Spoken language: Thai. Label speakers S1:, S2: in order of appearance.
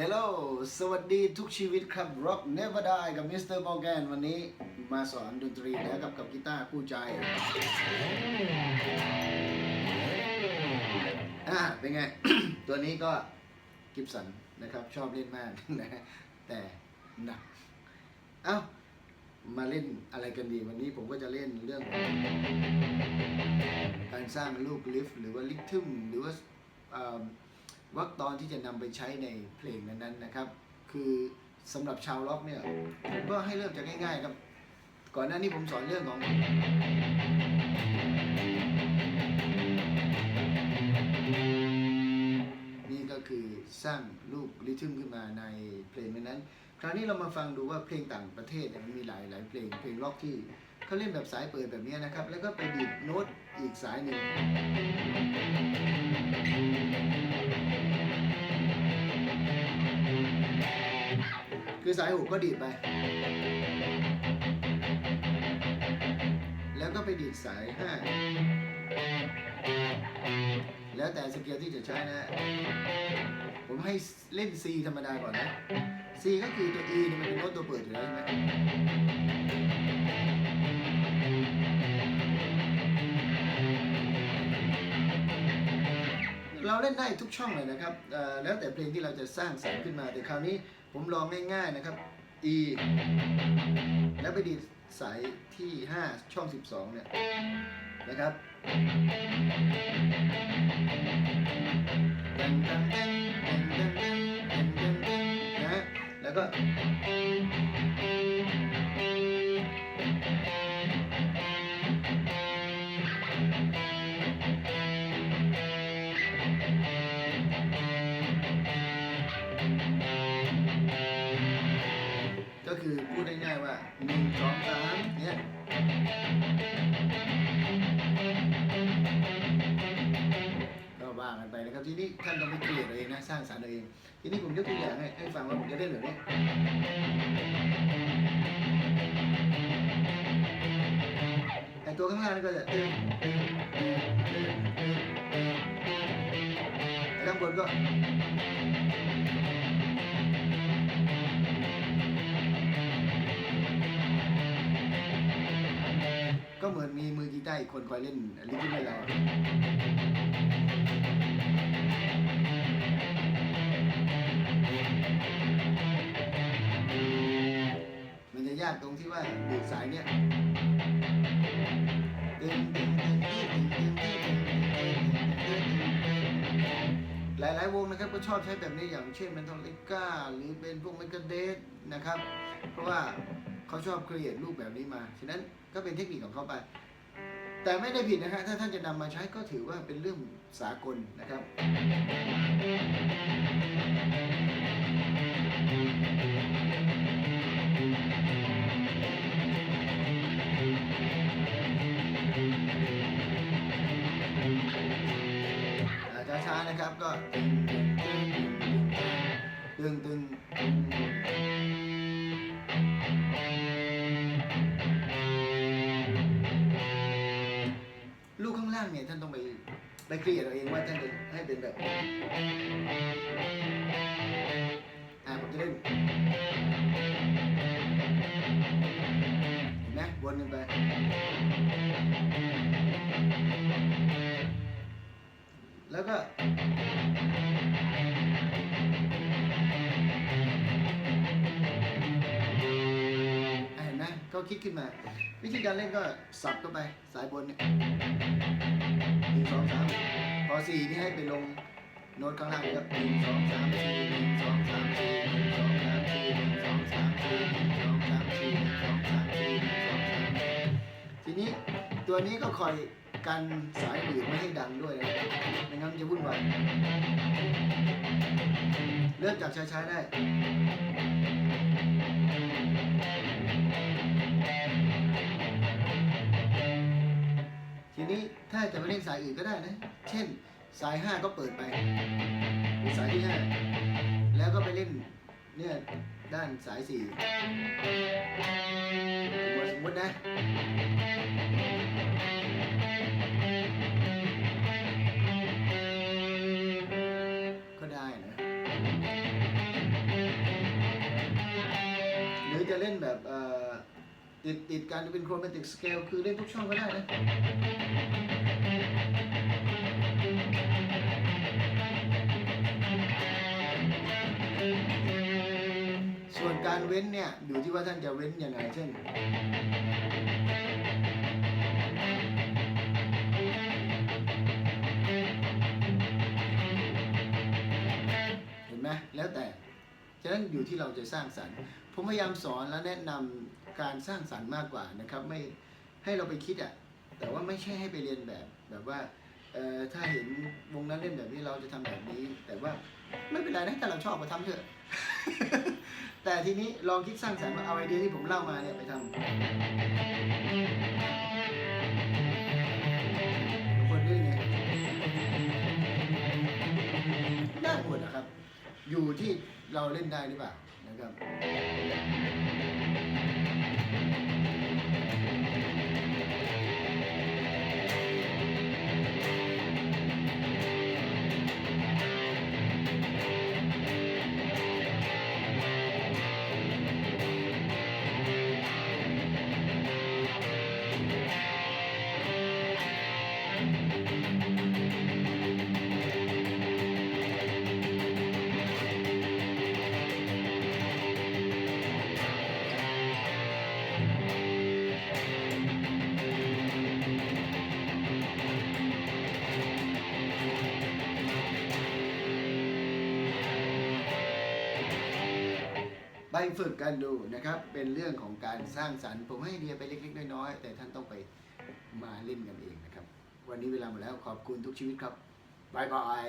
S1: ฮลโหลสวัสดีทุกชีวิตครับ Rock Never Die กับมิสเตอร์ r อ a n วันนี้มาสอนดนตรีแล้วกับกับกีตาร์คู่ใจ อ่าเป็นไง ตัวนี้ก็กิฟสันนะครับชอบเล่นมากนะแต่หนัก เอ้า มาเล่นอะไรกันดีวันนี้ผมก็จะเล่นเรื่อง การสร้างลูกลิฟต์หรือว่าลิทึมหรือว่า วรรคตอนที่จะนำไปใช้ในเพลงนั้นๆนะครับ คือสำหรับชาวล็อกเนี่ยผมก็ให้เริ่มจากง่ายๆครับ ก่อนหน้านี้ผมสอนเรื่องของนี่ก็คือสร้างลูกริทึมขึ้นมาในเพลงนั้น คราวนี้เรามาฟังดูว่าเพลงต่างประเทศมันมีหลายหลายเพลงเพลงล็อกที่ เขาเล่นแบบสายเปิดแบบนี้นะครับ แล้วก็ไปดีดโน้ตอีกสายหนึ่งคือสายหูก็ดีดไป แล้วก็ไปดีดสายห้าแล้วแต่สเกลที่จะใช้นะผมให้เล่น C ธรรมดาก่อนนะ C ก็คือตัว E นี่ เราเล่นได้ทุกช่องเลยนะครับแล้วแต่เพลงที่เราจะสร้างสรรค์ขึ้นมา แต่คราวนี้ผมลองง่ายๆนะครับ E แล้วไปดีสายที่ 5 ช่อง 12 เนี่ยนะครับนะแล้วก็ นะครับทีนี้ท่านต้องไปเกลียดเอาเองนะสร้างสรรค์เอาเอง ทีนี้ผมยกตัวอย่างให้ให้ฟังว่าผมจะเล่นแบบนี้แต่ตัวข้างล่างนี่ก็จะตึ้งตึ้งตึ้งตึ้งตึ้งตึ้งแต่ข้างบนก็ มีมือกีตาร์อีกคนคอยเล่นลิขิตให้เรามันจะยากตรงที่ว่าดูสายเนี้ยดึงดึงดึงดึงดึงดึงดึงหลายๆวงนะครับก็ชอบใช้แบบนี้อย่างเช่นเป็นทอลิก้าหรือเป็นพวกเมกเดสนะครับ เพราะว่าเขาชอบเครียอทรูปแบบนี้มา ฉะนั้นก็เป็นเทคนิคของเขาไป แต่ไม่ได้ผิดนะฮะถ้าท่านจะนำมาใช้ก็ถือว่าเป็นเรื่องสากลนะครับอ่าช้าๆนะครับก็ ไปเคลียร์เอาเองว่าท่านจะให้เป็นแบบอ่าผมจะเล่นเห็นไหมวนกันไปแล้วก็เห็นไหมก็คิดขึ้นมา วิธีการเล่นก็สับเข้าไปสายบนเนี่ย สี่นี่ให้ไปลงโน้ตข้างล่างเลยครับหนึ่งสองสามสี่หนึ่งสองสามสี่หนึ่งสองสามสี่หนึ่งสองสามสี่หนึ่งสองสามสี่หนึ่งสองสามสี่หนึ่งสองสามทีนี้ตัวนี้ก็คอยกันสายอื่นไม่ให้ดังด้วยนะไม่งั้นมันจะวุ่นวายเริ่มจากช้าๆได้ทีนี้ถ้าจะมาเล่นสายอื่นก็ได้นะ เช่น สาย 5 ก็เปิดไปสายที่ 5 แล้วก็ไปเล่นเนี่ยด้านสาย4สมมตินะก็ได้นะหรือจะเล่นแบบติดติดการเป็นโครเมติกสเกลคือเล่นทุกช่องก็ได้นะ ส่วนการเว้นเนี่ยอยู่ที่ว่าท่านจะเว้นยังไงเช่น เห็นไหมแล้วแต่ฉะนั้นอยู่ที่เราจะสร้างสรรค์ ผมพยายามสอนและแนะนำการสร้างสรรค์มากกว่านะครับ ไม่ให้เราไปคิดอะแต่ว่าไม่ใช่ให้ไปเรียนแบบแบบว่า ถ้าเห็นวงนั้นเล่นแบบนี้เราจะทำแบบนี้ แต่ว่าไม่เป็นไรนะถ้าเราชอบก็ทำเถอะ แต่ทีนี้ลองคิดสร้างสรรค์ว่าเอาไอเดียที่ผมเล่ามาเนี่ยไปทำคนด้วยไงได้หมดนะครับ อยู่ที่เราเล่นได้หรือเปล่านะครับ ไปฝึกกันดูนะครับ เป็นเรื่องของการสร้างสรรค์ ผมให้ไอเดียไปเล็กๆน้อยๆแต่ท่านต้องไปมาเล่นกันเองนะครับ วันนี้เวลาหมดแล้วขอบคุณทุกชีวิตครับบายบาย